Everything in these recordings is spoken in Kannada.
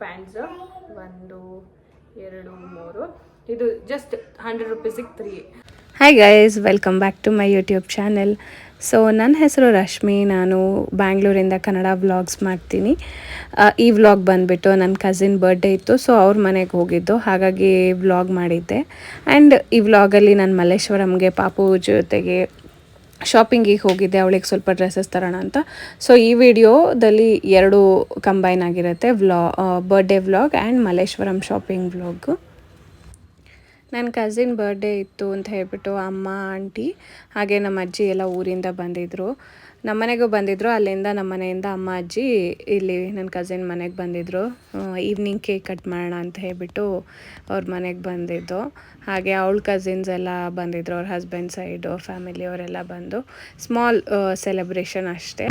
ಪ್ಯಾಂಟ್ಸ್ ಒಂದು, ಎರಡು, ಮೂರು. ಇದು just hundred ರುಪೀಸಿಗೆ three hi guys welcome back to my YouTube channel so ನನ್ನ ಹೆಸರು ರಶ್ಮಿ. ನಾನು ಬ್ಯಾಂಗ್ಳೂರಿಂದ ಕನ್ನಡ ವ್ಲಾಗ್ಸ್ ಮಾಡ್ತೀನಿ. ಈ ವ್ಲಾಗ್ ಬಂದುಬಿಟ್ಟು ನನ್ನ ಕಸಿನ್ ಬರ್ಡೇ ಇತ್ತು. ಸೊ ಅವ್ರ ಮನೆಗೆ ಹೋಗಿದ್ದು. ಹಾಗಾಗಿ ವ್ಲಾಗ್ ಮಾಡಿದ್ದೆ. ಆ್ಯಂಡ್ ಈ ವ್ಲಾಗಲ್ಲಿ ನಾನು ಮಲ್ಲೇಶ್ವರಂಗೆ ಪಾಪು ಜೊತೆಗೆ ಶಾಪಿಂಗಿಗೆ ಹೋಗಿದ್ದೆ. ಅವಳಿಗೆ ಸ್ವಲ್ಪ ಡ್ರೆಸ್ಸಸ್ ತರೋಣ ಅಂತ. ಸೊ ಈ ವಿಡಿಯೋದಲ್ಲಿ ಎರಡು ಕಂಬೈನ್ ಆಗಿರುತ್ತೆ. ವ್ಲಾ birthday vlog and Malleshwaram shopping vlog ನನ್ನ ಕಸಿನ್ ಬರ್ಡೇ ಇತ್ತು ಅಂತ ಹೇಳ್ಬಿಟ್ಟು ಅಮ್ಮ ಆಂಟಿ ಹಾಗೆ ನಮ್ಮ ಅಜ್ಜಿ ಎಲ್ಲ ಊರಿಂದ ಬಂದಿದ್ದರು ನಮ್ಮ ಮನೆಗೂ ಬಂದಿದ್ದರು ಅಲ್ಲಿಂದ ನಮ್ಮ ಮನೆಯಿಂದ ಅಮ್ಮ, ಅಜ್ಜಿ ಇಲ್ಲಿ ನನ್ನ ಕಸಿನ್ ಮನೆಗೆ ಬಂದಿದ್ದರು ಈವ್ನಿಂಗ್ ಕೇಕ್ ಕಟ್ ಮಾಡೋಣ ಅಂತ ಹೇಳ್ಬಿಟ್ಟು ಅವ್ರ ಮನೆಗೆ ಬಂದಿದ್ದು. ಹಾಗೆ ಅವಳ ಕಸಿನ್ಸ್ ಎಲ್ಲ ಬಂದಿದ್ದರು ಅವ್ರ ಹಸ್ಬೆಂಡ್ ಸೈಡು ಫ್ಯಾಮಿಲಿ ಅವರೆಲ್ಲ ಬಂದು ಸ್ಮಾಲ್ ಸೆಲೆಬ್ರೇಷನ್ ಅಷ್ಟೇ.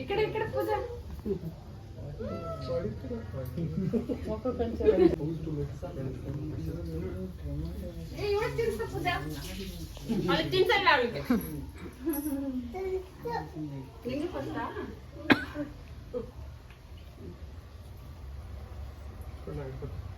ఇక్కడ ఇక్కడ పూజ ತಿನ್ಸಲ್ಲ ಅವಳಿಗೆ ನಿಮ್ಗೆ ಗೊತ್ತಾ Thank you.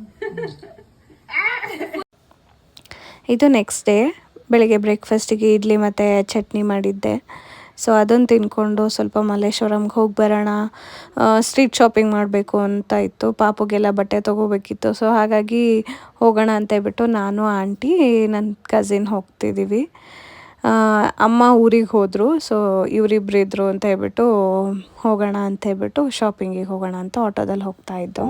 ಇದು ನೆಕ್ಸ್ಟ್ ಡೇ ಬೆಳಿಗ್ಗೆ ಬ್ರೇಕ್ಫಾಸ್ಟಿಗೆ ಇಡ್ಲಿ ಮತ್ತು ಚಟ್ನಿ ಮಾಡಿದ್ದೆ. ಸೊ ಅದನ್ನು ತಿನ್ಕೊಂಡು ಸ್ವಲ್ಪ ಮಲ್ಲೇಶ್ವರಂಗೆ ಹೋಗಿ ಬರೋಣ ಸ್ಟ್ರೀಟ್ ಶಾಪಿಂಗ್ ಮಾಡಬೇಕು ಅಂತ ಇತ್ತು. ಪಾಪುಗೆಲ್ಲ ಬಟ್ಟೆ ತೊಗೋಬೇಕಿತ್ತು. ಸೊ ಹಾಗಾಗಿ ಹೋಗೋಣ ಅಂತ ಹೇಳ್ಬಿಟ್ಟು ನಾನು, ಆಂಟಿ ನನ್ನ ಕಸಿನ್ ಹೋಗ್ತಿದ್ದೀವಿ ಅಮ್ಮ ಊರಿಗೆ ಹೋದರು. ಸೊ ಇವರಿಬ್ಬರು ಇದ್ರು ಅಂತ ಹೇಳ್ಬಿಟ್ಟು ಹೋಗೋಣ ಅಂತ ಹೇಳ್ಬಿಟ್ಟು ಶಾಪಿಂಗಿಗೆ ಹೋಗೋಣ ಅಂತ ಆಟೋದಲ್ಲಿ ಹೋಗ್ತಾ ಇದ್ದು.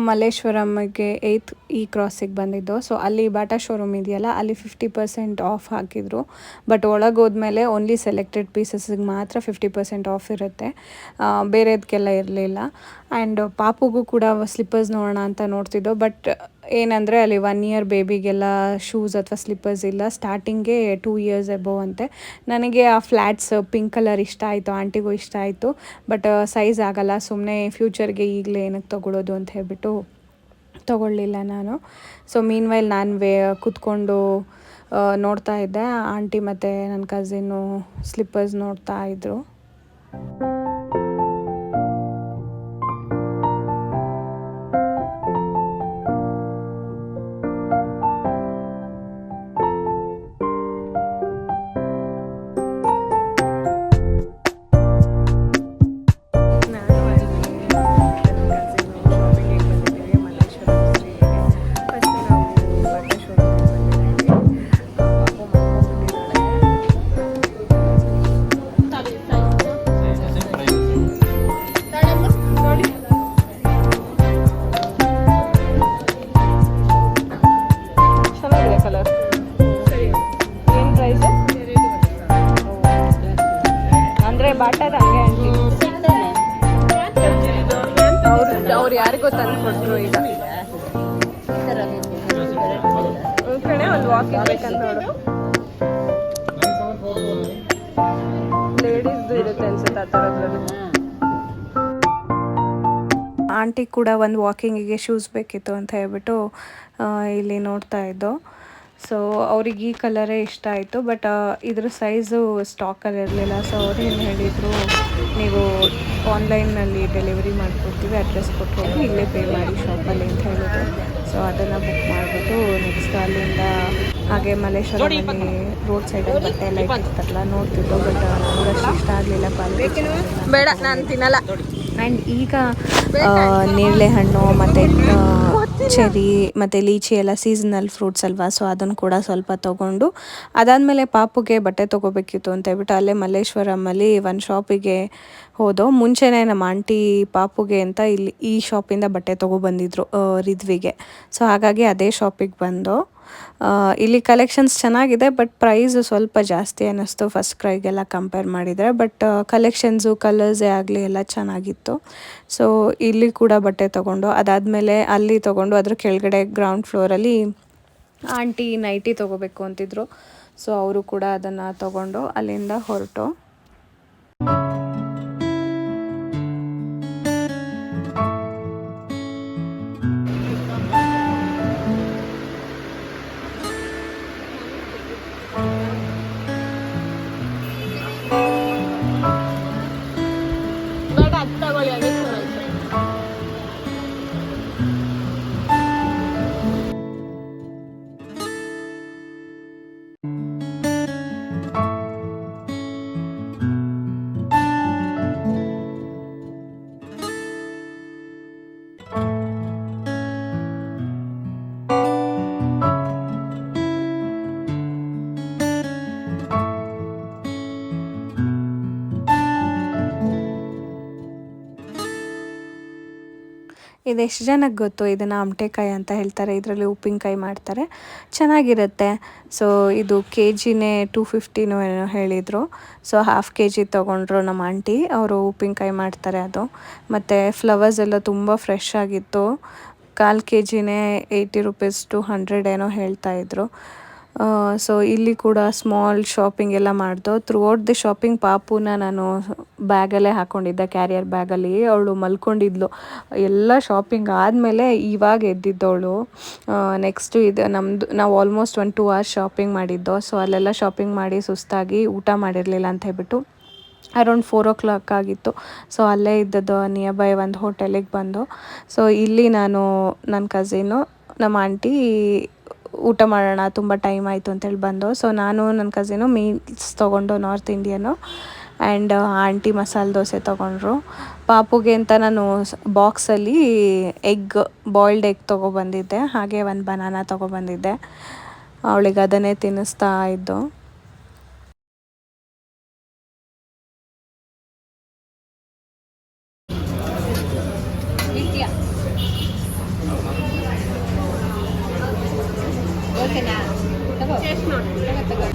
ಮಲ್ಲೇಶ್ವರಮ್ಗೆ ಏಯ್ತ್ ಈ ಕ್ರಾಸಿಗೆ ಬಂದಿದ್ದು. ಸೊ ಅಲ್ಲಿ ಬಾಟಾ ಶೋರೂಮ್ ಇದೆಯಲ್ಲ, ಅಲ್ಲಿ ಫಿಫ್ಟಿ ಪರ್ಸೆಂಟ್ ಆಫ್ ಹಾಕಿದ್ರು. ಬಟ್ ಒಳಗೆ ಹೋದ್ಮೇಲೆ ಓನ್ಲಿ ಸೆಲೆಕ್ಟೆಡ್ ಪೀಸಸ್ಗೆ ಮಾತ್ರ ಫಿಫ್ಟಿ ಪರ್ಸೆಂಟ್ ಆಫ್ ಇರುತ್ತೆ. ಬೇರೆದಕ್ಕೆಲ್ಲ ಇರಲಿಲ್ಲ. ಆ್ಯಂಡ್ ಪಾಪುಗೂ ಕೂಡ ಸ್ಲಿಪ್ಪರ್ಸ್ ನೋಡೋಣ ಅಂತ ನೋಡ್ತಿದ್ದೋ ಬಟ್ ಏನಂದರೆ ಅಲ್ಲಿ ಒನ್ ಇಯರ್ ಬೇಬಿಗೆಲ್ಲ ಶೂಸ್ ಅಥವಾ ಸ್ಲಿಪ್ಪರ್ಸ್ ಇಲ್ಲ. ಸ್ಟಾರ್ಟಿಂಗೇ ಟೂ ಇಯರ್ಸ್ ಎಬೋ ಅಂತೆ. ನನಗೆ ಆ ಫ್ಲ್ಯಾಟ್ಸ್ ಪಿಂಕ್ ಕಲರ್ ಇಷ್ಟ ಆಯಿತು, ಆಂಟಿಗೂ ಇಷ್ಟ ಆಯಿತು. ಬಟ್ ಸೈಜ್ ಆಗಲ್ಲ ಸುಮ್ಮನೆ ಫ್ಯೂಚರ್ಗೆ ಈಗಲೇ ಏನಕ್ಕೆ ತೊಗೊಳೋದು ಅಂತ ಹೇಳ್ಬಿಟ್ಟು ತೊಗೊಳ್ಳಿಲ್ಲ ನಾನು. ಸೊ ಮೀನ್ ವೈಲ್ ನಾನು ವೇ, ಕೂತ್ಕೊಂಡು ನೋಡ್ತಾ ಇದ್ದೆ. ಆಂಟಿ ಮತ್ತು ನನ್ನ ಕಸಿನ್ನು ಸ್ಲಿಪ್ಪರ್ಸ್ ನೋಡ್ತಾ ಇದ್ದರು ಆಂಟಿ ಕೂಡ ಒಂದು ವಾಕಿಂಗಿಗೆ ಶೂಸ್ ಬೇಕಿತ್ತು ಅಂತ ಹೇಳ್ಬಿಟ್ಟು ಇಲ್ಲಿ ನೋಡ್ತಾ ಇದ್ದೋ. ಸೊ ಅವ್ರಿಗೆ ಈ ಕಲರೇ ಇಷ್ಟ ಆಯಿತು ಬಟ್ ಇದ್ರ ಸೈಜು ಸ್ಟಾಕಲ್ಲಿ ಇರಲಿಲ್ಲ. ಸೊ ಅವ್ರು ಏನು ಹೇಳಿದರು, ನೀವು ಆನ್ಲೈನಲ್ಲಿ ಡೆಲಿವರಿ ಮಾಡಿಕೊಡ್ತೀವಿ ಅಡ್ರೆಸ್ ಕೊಟ್ಟು ಇಲ್ಲೇ ಪೇ ಮಾಡಿ ಶಾಪಲ್ಲಿ ಅಂತ ಹೇಳಿದ್ರು. ಸೊ ಅದನ್ನು ಬುಕ್ ಮಾಡಿಬಿಟ್ಟು ನೆಕ್ಸ್ಟ್ ಅಲ್ಲಿಂದ ಹಾಗೆ ಮಲ್ಲೇಶ್ವರಮಲ್ಲಿ ರೋಡ್ ಸೈಡ್ ಬಟ್ಟೆ ಎಲ್ಲ ಇಟ್ಟಿರ್ತಾರಲ್ಲ ನೋಡ್ತಿದ್ದು ಬಟ್ ನನಗೆ ಅಷ್ಟು ಇಷ್ಟ ಆಗಲಿಲ್ಲ ಕ್ವಾಲಿಟಿ ಬೇಡ ನಾನು ತಿನ್ನಲ್ಲ. ಆ್ಯಂಡ್ ಈಗ ನೇರಳೆ ಹಣ್ಣು ಮತ್ತು ಚೆರಿ ಮತ್ತು ಲೀಚಿ ಎಲ್ಲ ಸೀಸನಲ್ ಫ್ರೂಟ್ಸ್ ಅಲ್ವಾ ಸೊ ಅದನ್ನು ಕೂಡ ಸ್ವಲ್ಪ ತೊಗೊಂಡು ಅದಾದಮೇಲೆ ಪಾಪುಗೆ ಬಟ್ಟೆ ತೊಗೋಬೇಕಿತ್ತು ಅಂತ ಹೇಳ್ಬಿಟ್ಟು ಅಲ್ಲೇ ಮಲ್ಲೇಶ್ವರಮ್ಮಲ್ಲಿ ಒಂದು ಶಾಪಿಗೆ ಹೋದೋ ಮುಂಚೆನೇ ನಮ್ಮ ಆಂಟಿ ಪಾಪುಗೆ ಅಂತ ಇಲ್ಲಿ ಈ ಶಾಪಿಂದ ಬಟ್ಟೆ ತೊಗೊಬಂದಿದ್ರು ರಿದ್ವಿಗೆ. ಸೊ ಹಾಗಾಗಿ ಅದೇ ಶಾಪಿಗೆ ಬಂದು. ಇಲ್ಲಿ ಕಲೆಕ್ಷನ್ಸ್ ಚೆನ್ನಾಗಿದೆ ಬಟ್ ಪ್ರೈಸ್ ಸ್ವಲ್ಪ ಜಾಸ್ತಿ ಅನ್ನಿಸ್ತು. ಫಸ್ಟ್ ಕ್ರೈಗೆಲ್ಲ ಕಂಪೇರ್ ಮಾಡಿದರೆ ಬಟ್ ಕಲೆಕ್ಷನ್ಸು ಕಲರ್ಸೇ ಆಗಲಿ ಎಲ್ಲ ಚೆನ್ನಾಗಿತ್ತು. ಸೊ ಇಲ್ಲಿ ಕೂಡ ಬಟ್ಟೆ ತೊಗೊಂಡು, ಅದಾದಮೇಲೆ ಅಲ್ಲಿ ತೊಗೊಂಡು, ಅದ್ರ ಕೆಳಗಡೆ ಗ್ರೌಂಡ್ ಫ್ಲೋರಲ್ಲಿ ಆಂಟಿ ನೈಟಿ ತೊಗೋಬೇಕು ಅಂತಿದ್ರು. ಸೊ ಅವರು ಕೂಡ ಅದನ್ನು ತೊಗೊಂಡು ಅಲ್ಲಿಂದ ಹೊರಟು. ಇದೆಷ್ಟು ಜನಕ್ಕೆ ಗೊತ್ತು? ಇದನ್ನು ಆಮಟೆಕಾಯಿ ಅಂತ ಹೇಳ್ತಾರೆ. ಇದರಲ್ಲಿ ಉಪ್ಪಿನಕಾಯಿ ಮಾಡ್ತಾರೆ. ಚೆನ್ನಾಗಿರುತ್ತೆ. ಸೊ ಇದು ಕೆ ಜಿನೇ ಟೂ ಫಿಫ್ಟಿನು ಏನೋ ಹೇಳಿದರು. ಸೊ ಹಾಫ್ ಕೆ ಜಿ ತೊಗೊಂಡ್ರು ನಮ್ಮ ಆಂಟಿ. ಅವರು ಉಪ್ಪಿನಕಾಯಿ ಮಾಡ್ತಾರೆ ಅದು. ಮತ್ತು ಫ್ಲವರ್ಸ್ ಎಲ್ಲ ತುಂಬ ಫ್ರೆಶ್ ಆಗಿತ್ತು. ಕಾಲು ಕೆ ಜಿನೇ ಏಯ್ಟಿ ರುಪೀಸ್ ಟು ಹಂಡ್ರೆಡ್ ಏನೋ ಹೇಳ್ತಾಯಿದ್ರು ಸೊ ಇಲ್ಲಿ ಕೂಡ ಸ್ಮಾಲ್ ಶಾಪಿಂಗ್ ಎಲ್ಲ ಮಾಡ್ದೋ. ಥ್ರೂ ಔಟ್ ದಿ ಶಾಪಿಂಗ್ ಪಾಪುನ ನಾನು ಬ್ಯಾಗಲ್ಲೇ ಹಾಕ್ಕೊಂಡಿದ್ದೆ ಕ್ಯಾರಿಯರ್ ಬ್ಯಾಗಲ್ಲಿ. ಅವಳು ಮಲ್ಕೊಂಡಿದ್ಲು. ಎಲ್ಲ ಶಾಪಿಂಗ್ ಆದಮೇಲೆ ಇವಾಗ ಎದ್ದಿದ್ದವಳು. ನೆಕ್ಸ್ಟ್ ಇದು ನಮ್ಮದು ನಾವು almost one two hours shopping ಮಾಡಿದ್ದೋ so ಅಲ್ಲೆಲ್ಲ ಶಾಪಿಂಗ್ ಮಾಡಿ ಸುಸ್ತಾಗಿ ಊಟ ಮಾಡಿರಲಿಲ್ಲ ಅಂತ ಹೇಳ್ಬಿಟ್ಟು ಅರೌಂಡ್ ಫೋರ್ ಓ ಕ್ಲಾಕ್ ಆಗಿತ್ತು. ಸೊ ಅಲ್ಲೇ ಇದ್ದದ್ದು ನಿಯರ್ ಬೈ ಒಂದು ಹೋಟೆಲಿಗೆ ಬಂದು. ಸೊ ಇಲ್ಲಿ ನಾನು ನನ್ನ ಕಸಿನು ನಮ್ಮ ಆಂಟಿ ಊಟ ಮಾಡೋಣ, ತುಂಬ ಟೈಮ್ ಆಯಿತು ಅಂತೇಳಿ ಬಂದು. ಸೊ ನಾನು ನನ್ನ ಕಸಿನು ಮೀಲ್ಸ್ ತೊಗೊಂಡು north Indian and aunty masala dosa ತೊಗೊಂಡ್ರು. ಪಾಪುಗೆ ಅಂತ ನಾನು ಬಾಕ್ಸಲ್ಲಿ ಎಗ್ ಬಾಯ್ಲ್ಡ್ ಎಗ್ ತೊಗೊಬಂದಿದ್ದೆ ಹಾಗೆ ಒಂದು ಬನಾನ ತೊಗೊಬಂದಿದ್ದೆ ಅವಳಿಗೆ ಅದನ್ನೇ ತಿನ್ನಿಸ್ತಾ ಇದ್ದು ಓಕೆನಾ ತಗೋ ತಗೋ ತಗೋ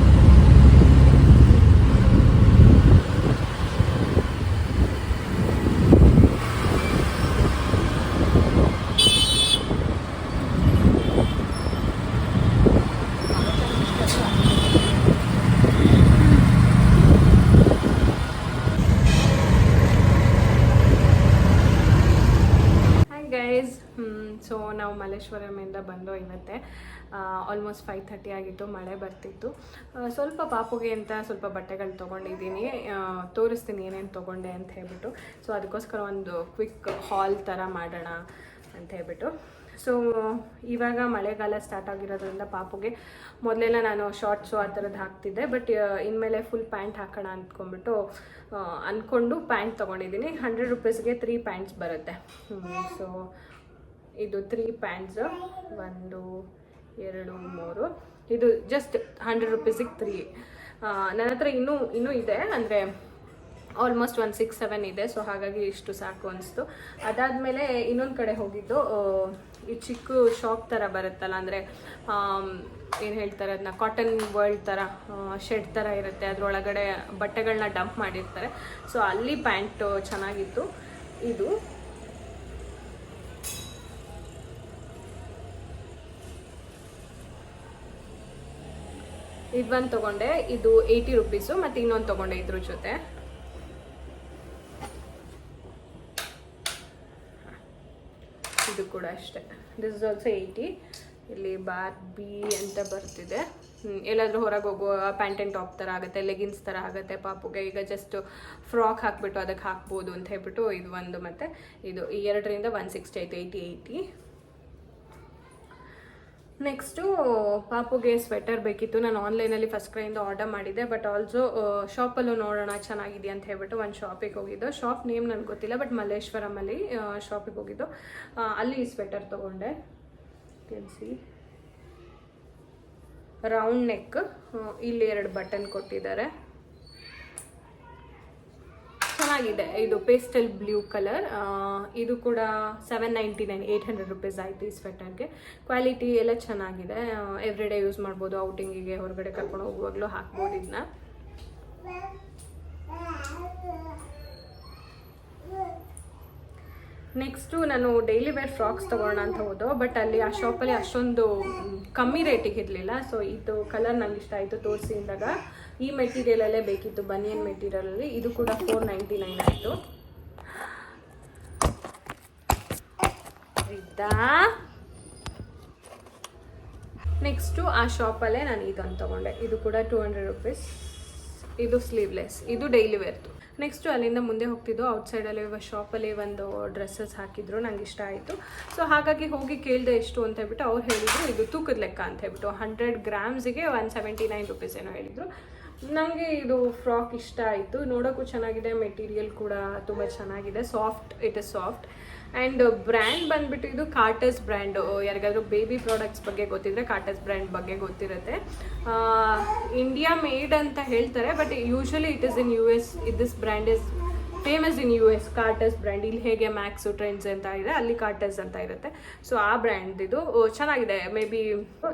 ಹಾಯ್ ಗೈಸ್ ಸೊ ನಾವು ಮಲ್ಲೇಶ್ವರಮಿಂದ ಬಂದೋ ಇವತ್ತೆ ಆಲ್ಮೋಸ್ಟ್ ಫೈವ್ ಥರ್ಟಿ ಆಗಿತ್ತು, ಮಳೆ ಬರ್ತಿತ್ತು. ಸ್ವಲ್ಪ ಪಾಪುಗೆ ಅಂತ ಸ್ವಲ್ಪ ಬಟ್ಟೆಗಳು ತೊಗೊಂಡಿದ್ದೀನಿ. ತೋರಿಸ್ತೀನಿ ಏನೇನು ತೊಗೊಂಡೆ ಅಂತ ಹೇಳ್ಬಿಟ್ಟು. ಸೊ ಅದಕ್ಕೋಸ್ಕರ ಒಂದು ಕ್ವಿಕ್ ಹಾಲ್ ಥರ ಮಾಡೋಣ ಅಂತ ಹೇಳ್ಬಿಟ್ಟು. ಸೊ ಇವಾಗ ಮಳೆಗಾಲ ಸ್ಟಾರ್ಟ್ ಆಗಿರೋದ್ರಿಂದ ಪಾಪುಗೆ ಮೊದಲೆಲ್ಲ ನಾನು ಶಾರ್ಟ್ಸು ಆ ಥರದ್ದು ಹಾಕ್ತಿದ್ದೆ. ಬಟ್ ಇನ್ಮೇಲೆ ಫುಲ್ ಪ್ಯಾಂಟ್ ಹಾಕೋಣ ಅಂದ್ಕೊಂಡ್ಬಿಟ್ಟು ಅಂದ್ಕೊಂಡು ಪ್ಯಾಂಟ್ ತೊಗೊಂಡಿದ್ದೀನಿ. ಹಂಡ್ರೆಡ್ ರುಪೀಸ್ಗೆ ತ್ರೀ ಪ್ಯಾಂಟ್ಸ್ ಬರುತ್ತೆ. ಸೊ ಇದು ತ್ರೀ ಪ್ಯಾಂಟ್ಸ್ ಒಂದು, ಎರಡು, ಮೂರು. ಇದು ಜಸ್ಟ್ ಹಂಡ್ರೆಡ್ ರುಪೀಸಿಗೆ ತ್ರೀ ನನ್ನ ಹತ್ರ ಇನ್ನೂ ಇನ್ನೂ ಇದೆ, ಅಂದರೆ ಆಲ್ಮೋಸ್ಟ್ ಒಂದು ಸಿಕ್ಸ್ ಸೆವೆನ್ ಇದೆ ಸೊ ಹಾಗಾಗಿ ಇಷ್ಟು ಸಾಕು ಅನಿಸ್ತು. ಅದಾದಮೇಲೆ ಇನ್ನೊಂದು ಕಡೆ ಹೋಗಿದ್ದು ಈ ಚಿಕ್ಕ ಶಾಪ್ ಥರ ಬರುತ್ತಲ್ಲ, ಅಂದರೆ ಏನು ಹೇಳ್ತಾರೆ ಅದನ್ನ ಕಾಟನ್ ವರ್ಲ್ಡ್ ಥರ ಶೆಡ್ ಥರ ಇರುತ್ತೆ. ಅದರೊಳಗಡೆ ಬಟ್ಟೆಗಳನ್ನ ಡಂಪ್ ಮಾಡಿರ್ತಾರೆ. ಸೊ ಅಲ್ಲಿ ಪ್ಯಾಂಟು ಚೆನ್ನಾಗಿತ್ತು. ಇದು ಇದೊಂದು ತೊಗೊಂಡೆ, ಇದು ಏಯ್ಟಿ ರುಪೀಸು ಮತ್ತು ಇನ್ನೊಂದು ತೊಗೊಂಡೆ ಇದ್ರ ಜೊತೆ. ಇದು ಕೂಡ ಅಷ್ಟೇ. ದಿಸ್ ಇಸ್ ಆಲ್ಸೋ ಏಯ್ಟಿ ಇಲ್ಲಿ ಬಾರ್ ಬಿ ಅಂತ ಬರ್ತಿದೆ. ಎಲ್ಲಾದರೂ ಎಲ್ಲಾದ್ರೂ ಹೊರಗೆ ಹೋಗುವ ಪ್ಯಾಂಟ್ ಆ್ಯಂಡ್ ಟಾಪ್ ಥರ ಆಗುತ್ತೆ ಲೆಗಿನ್ಸ್ ಥರ ಆಗುತ್ತೆ, ಪಾಪುಗೆ. ಈಗ ಜಸ್ಟ್ ಫ್ರಾಕ್ ಹಾಕ್ಬಿಟ್ಟು ಅದಕ್ಕೆ ಹಾಕ್ಬೋದು ಅಂತ ಹೇಳ್ಬಿಟ್ಟು ಇದು ಒಂದು ಮತ್ತು. ಇದು ಎರಡರಿಂದ ಒನ್ ಸಿಕ್ಸ್ಟಿ ಆಯಿತು ಏಯ್ಟಿ ಏಯ್ಟಿ ನೆಕ್ಸ್ಟು ಪಾಪುಗೆ ಸ್ವೆಟರ್ ಬೇಕಿತ್ತು. ನಾನು ಆನ್ಲೈನಲ್ಲಿ ಫಸ್ಟ್ ಕ್ರೈಯಿಂದ ಆರ್ಡರ್ ಮಾಡಿದ್ದೆ ಬಟ್ ಆಲ್ಸೋ ಶಾಪಲ್ಲೂ ನೋಡೋಣ ಚೆನ್ನಾಗಿದೆ ಅಂತ ಹೇಳ್ಬಿಟ್ಟು ಒಂದು ಶಾಪಿಗೆ ಹೋಗಿದ್ದು. ಶಾಪ್ ನೇಮ್ ನನಗೆ ಗೊತ್ತಿಲ್ಲ ಬಟ್ ಮಲ್ಲೇಶ್ವರಮಲ್ಲಿ ಶಾಪಿಗೆ ಹೋಗಿದ್ದು. ಅಲ್ಲಿ ಅಲ್ಲಿ ಸ್ವೆಟರ್ ತೊಗೊಂಡೆ. ತಿಳಿಸಿ ರೌಂಡ್ ನೆಕ್ ಇಲ್ಲಿ ಎರಡು ಬಟನ್ ಕೊಟ್ಟಿದ್ದಾರೆ. ಚೆನ್ನಾಗಿದೆ. ಇದು ಪೇಸ್ಟಲ್ ಬ್ಲೂ ಕಲರ್ ಇದು ಕೂಡ seven ninety nine eight hundred rupees ಆಯಿತು ಈ ಸ್ವೆಟರ್ಗೆ ಕ್ವಾಲಿಟಿ ಎಲ್ಲ ಚೆನ್ನಾಗಿದೆ. ಎವ್ರಿ ಡೇ ಯೂಸ್ ಮಾಡ್ಬೋದು. ಔಟಿಂಗಿಗೆ ಹೊರಗಡೆ ಕರ್ಕೊಂಡು ಹೋಗುವಾಗಲೂ ಹಾಕ್ಬೋದು ಇದನ್ನ ನೆಕ್ಸ್ಟು ನಾನು ಡೈಲಿ ವೇರ್ ಫ್ರಾಕ್ಸ್ ತೊಗೊಳ್ಳೋಣ ಅಂತ ಹೋದೋ. ಬಟ್ ಅಲ್ಲಿ ಆ ಶಾಪಲ್ಲಿ ಅಷ್ಟೊಂದು ಕಮ್ಮಿ ರೇಟಿಗೆ ಇರಲಿಲ್ಲ. ಸೊ ಇದು ಕಲರ್ ನಂಗೆ ಇಷ್ಟ ಆಯಿತು ತೋರಿಸಿ ಅಂದಾಗ ಈ ಮೆಟೀರಿಯಲಲ್ಲೇ ಬೇಕಿತ್ತು, ಬನಿಯನ್ ಮೆಟೀರಿಯಲಲ್ಲಿ ಇದು ಕೂಡ ಫೋರ್ ನೈಂಟಿ ನೈನ್ ಆಯಿತು ನೆಕ್ಸ್ಟು ಆ ಶಾಪಲ್ಲೇ ನಾನು ಇದನ್ನು ತೊಗೊಂಡೆ. ಇದು ಕೂಡ ಟೂ ಹಂಡ್ರೆಡ್ ರುಪೀಸ್ ಇದು ಸ್ಲೀವ್ಲೆಸ್ ಇದು ಡೈಲಿ ವೇರ್ದು ನೆಕ್ಸ್ಟು ಅಲ್ಲಿಂದ ಮುಂದೆ ಹೋಗ್ತಿದ್ದು ಔಟ್ಸೈಡಲ್ಲಿ ಇವಾಗ ಶಾಪಲ್ಲಿ ಒಂದು ಡ್ರೆಸ್ಸಸ್ ಹಾಕಿದ್ರು. ನಂಗೆ ಇಷ್ಟ ಆಯಿತು. ಸೊ ಹಾಗಾಗಿ ಹೋಗಿ ಕೇಳಿದೆ ಎಷ್ಟು ಅಂತ ಹೇಳ್ಬಿಟ್ಟು ಅವ್ರು ಹೇಳಿದರು, ಇದು ತೂಕದ ಲೆಕ್ಕ ಅಂತ ಹೇಳ್ಬಿಟ್ಟು. ಹಂಡ್ರೆಡ್ ಗ್ರಾಮ್ಸಿಗೆ ಒನ್ ಸೆವೆಂಟಿ ನೈನ್ ರುಪೀಸ್ ಏನೋ ಹೇಳಿದರು. ನನಗೆ ಇದು ಫ್ರಾಕ್ ಇಷ್ಟ ಆಯಿತು. ನೋಡೋಕ್ಕೂ ಚೆನ್ನಾಗಿದೆ ಮೆಟೀರಿಯಲ್ ಕೂಡ ತುಂಬ ಚೆನ್ನಾಗಿದೆ. Soft it is soft and brand ಬಂದುಬಿಟ್ಟು ಇದು ಕಾರ್ಟಸ್ ಬ್ರ್ಯಾಂಡು ಯಾರಿಗಾದರೂ ಬೇಬಿ ಪ್ರಾಡಕ್ಟ್ಸ್ ಬಗ್ಗೆ ಗೊತ್ತಿದ್ರೆ ಕಾಟಸ್ ಬ್ರ್ಯಾಂಡ್ ಬಗ್ಗೆ ಗೊತ್ತಿರುತ್ತೆ. ಇಂಡಿಯಾ ಮೇಡ್ ಅಂತ ಹೇಳ್ತಾರೆ but usually it is in U S this brand is famous in U S Carter's brand ಇಲ್ಲಿ ಹೇಗೆ ಮ್ಯಾಕ್ಸು ಟ್ರೆಂಡ್ಸ್ ಅಂತ ಇದೆ ಅಲ್ಲಿ ಕಾರ್ಟಸ್ ಅಂತ ಇರುತ್ತೆ. ಸೊ ಆ ಬ್ರ್ಯಾಂಡ್ ಇದು ಚೆನ್ನಾಗಿದೆ. ಮೇ ಬಿ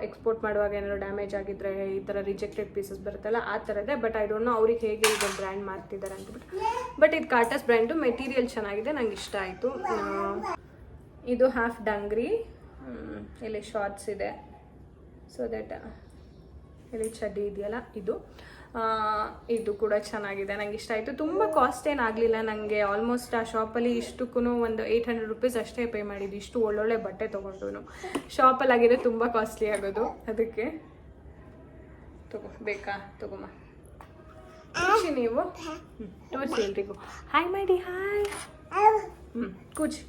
ಎಕ್ಸ್ಪೋರ್ಟ್ ಮಾಡುವಾಗ ಏನಾದ್ರು ಡ್ಯಾಮೇಜ್ ಆಗಿದ್ರೆ ಈ ಥರ ರಿಜೆಕ್ಟೆಡ್ ಪೀಸಸ್ ಬರುತ್ತಲ್ಲ ಆ ಥರದೇ ಬಟ್ ಐ ಡೋಂಟ್ ನೋ ಅವ್ರಿಗೆ ಹೇಗೆ ಇದು ಬ್ರ್ಯಾಂಡ್ ಮಾಡ್ತಿದ್ದಾರೆ ಅಂತಬಿಟ್ಟು ಬಟ್ ಇದು ಕಾರ್ಟಸ್ ಬ್ರ್ಯಾಂಡು ಮೆಟೀರಿಯಲ್ ಚೆನ್ನಾಗಿದೆ ನಂಗೆ ಇಷ್ಟ ಆಯಿತು. ಇದು ಹಾಫ್ ಡಂಗ್ರಿ ಇಲ್ಲಿ ಶಾರ್ಟ್ಸ್ ಇದೆ. ಸೊ ದಟ್ ಇಲ್ಲಿ ಚಡ್ಡಿ ಇದೆಯಲ್ಲ ಇದು. ಇದು ಕೂಡ ಚೆನ್ನಾಗಿದೆ. ನಂಗೆ ಇಷ್ಟ ಆಯಿತು. ತುಂಬ ಕಾಸ್ಟ್ ಏನಾಗಲಿಲ್ಲ ನನಗೆ ಆಲ್ಮೋಸ್ಟ್ ಆ ಶಾಪಲ್ಲಿ ಇಷ್ಟಕ್ಕೂ ಒಂದು ಏಯ್ಟ್ ಹಂಡ್ರೆಡ್ ರುಪೀಸ್ ಅಷ್ಟೇ ಪೇ ಮಾಡಿದ್ದು. ಇಷ್ಟು ಒಳ್ಳೊಳ್ಳೆ ಬಟ್ಟೆ ತೊಗೊಂಡು ಶಾಪಲ್ಲಿ ಆಗಿದ್ರೆ ತುಂಬ ಕಾಸ್ಟ್ಲಿ ಆಗೋದು. ಅದಕ್ಕೆ ತಗೋ. ಬೇಕಾ? ತಗೊಮ್ಮ ಖುಷಿ ನೀವು? ತೋರಿಸಿ ಎಲ್ರಿಗೂ. ಹಾಯ್ ಮಾಡಿ ಹಾಯ್ ಹ್ಞೂ ಕೂಚಿ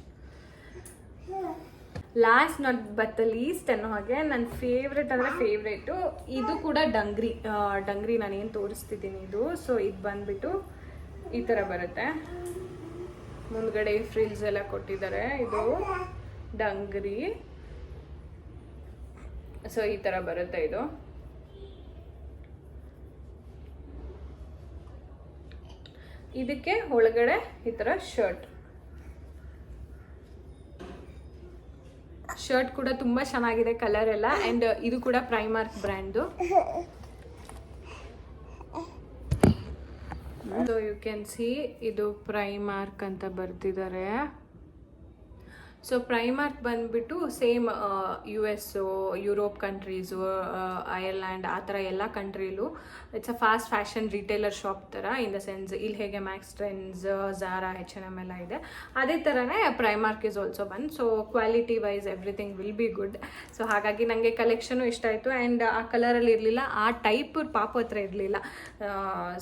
last not but the least ಅನ್ನೋ ಹಾಗೆ ನನ್ನ ಫೇವ್ರೆಟ್ ಅಂದರೆ ಫೇವ್ರೇಟು ಇದು ಕೂಡ ಡಂಗ್ರಿ ಡಂಗ್ರಿ ನಾನು ಏನು ತೋರಿಸ್ತಿದ್ದೀನಿ ಇದು. ಸೊ ಇದು ಬಂದ್ಬಿಟ್ಟು ಈ ಥರ ಬರುತ್ತೆ. ಮುಂದ್ಗಡೆ ಫ್ರಿಲ್ಸ್ ಎಲ್ಲ ಕೊಟ್ಟಿದ್ದಾರೆ. ಇದು ಡಂಗ್ರಿ. ಸೊ ಈ ಥರ ಬರುತ್ತೆ ಇದು. ಇದಕ್ಕೆ ಒಳಗಡೆ ಈ ಥರ ಶರ್ಟ್ ಶರ್ಟ್ ಕೂಡ ತುಂಬಾ ಚೆನ್ನಾಗಿದೆ ಕಲರ್ ಎಲ್ಲ. ಅಂಡ್ ಇದು ಕೂಡ Primark brand so you can see ಇದು ಪ್ರೈಮಾರ್ಕ್ ಅಂತ ಬರ್ತಿದ್ದಾರೆ ಸೊ ಪ್ರೈಮಾರ್ಕ್ ಬಂದುಬಿಟ್ಟು same U S Europe countries Ireland ಆ ಥರ ಎಲ್ಲ ಕಂಟ್ರಿಲೂ it's a fast fashion retailer shop ಥರ ಇನ್ ದ ಸೆನ್ಸ್ ಇಲ್ಲಿ ಹೇಗೆ Max Trends Zara H N M ಎಲ್ಲ ಇದೆ. ಅದೇ ಥರನೇ ಪ್ರೈಮಾರ್ಕ್ ಇಸ್ ಆಲ್ಸೋ ಬಂದ್ so quality wise everything will be good so ಹಾಗಾಗಿ ನನಗೆ ಕಲೆಕ್ಷನು ಇಷ್ಟ ಆಯಿತು. ಆ್ಯಂಡ್ ಆ ಕಲರಲ್ಲಿ ಇರಲಿಲ್ಲ, ಆ ಟೈಪ್ ಪಾಪು ಹತ್ರ ಇರಲಿಲ್ಲ.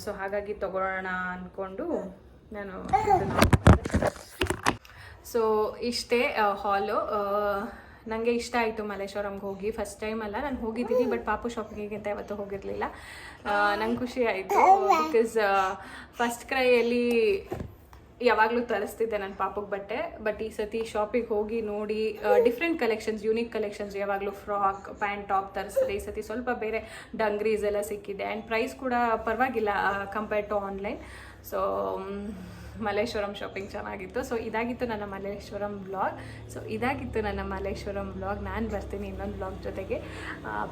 ಸೊ ಹಾಗಾಗಿ ತೊಗೊಳ್ಳೋಣ ಅಂದ್ಕೊಂಡು ನಾನು ಸೊ ಇಷ್ಟೇ ಹಾಲು ನನಗೆ ಇಷ್ಟ ಆಯಿತು ಮಲ್ಲೇಶ್ವರಂಗೆ ಹೋಗಿ. ಫಸ್ಟ್ ಟೈಮ್ ಅಲ್ಲ, ನಾನು ಹೋಗಿದ್ದೀನಿ ಬಟ್ ಪಾಪು ಶಾಪಿಂಗಿಗೆ ಅಂತ ಯಾವತ್ತೂ ಹೋಗಿರಲಿಲ್ಲ. ನಂಗೆ ಖುಷಿ ಆಯಿತು ಬಿಕಾಸ್ ಫಸ್ಟ್ ಕ್ರೈಯಲ್ಲಿ ಯಾವಾಗಲೂ ತರಿಸ್ತಿದ್ದೆ ನನ್ನ ಪಾಪಗೆ ಬಟ್ಟೆ. ಬಟ್ ಈ ಸತಿ ಶಾಪಿಗೆ ಹೋಗಿ ನೋಡಿ ಡಿಫ್ರೆಂಟ್ ಕಲೆಕ್ಷನ್ಸ್ ಯೂನಿಕ್ ಕಲೆಕ್ಷನ್ಸ್ ಯಾವಾಗಲೂ ಫ್ರಾಕ್ ಪ್ಯಾಂಟ್ ಟಾಪ್ ತರಿಸಿದೆ ಈ ಸತಿ ಸ್ವಲ್ಪ ಬೇರೆ ಡಂಗ್ರೀಸ್ ಎಲ್ಲ ಸಿಕ್ಕಿದೆ. ಆ್ಯಂಡ್ ಪ್ರೈಸ್ ಕೂಡ ಪರವಾಗಿಲ್ಲ compare to online so Malleshwaram shopping ಚೆನ್ನಾಗಿತ್ತು. ಸೊ ಇದಾಗಿತ್ತು ನನ್ನ ಮಲ್ಲೇಶ್ವರಂ ಬ್ಲಾಗ್ ಸೊ ಇದಾಗಿತ್ತು ನನ್ನ ಮಲ್ಲೇಶ್ವರಂ ಬ್ಲಾಗ್ ನಾನು ಬರ್ತೀನಿ ಇನ್ನೊಂದು ಬ್ಲಾಗ್ ಜೊತೆಗೆ.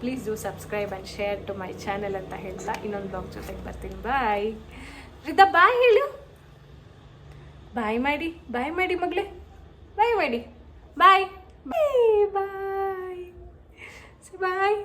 Please do subscribe and share to my channel ಅಂತ ಹೇಳ್ತಾ ಇನ್ನೊಂದು ಬ್ಲಾಗ್ ಜೊತೆಗೆ ಬರ್ತೀನಿ. ಬಾಯ್ ರಿದಾ ಬಾಯ್ ಹೇಳು. ಬಾಯ್ ಮಾಡಿ ಬಾಯ್ ಮಾಡಿ ಮಗಳೇ. ಬಾಯ್ ಮಾಡಿ ಬಾಯ್ ಬಾಯ್ ಬಾಯ್ ಬಾಯ್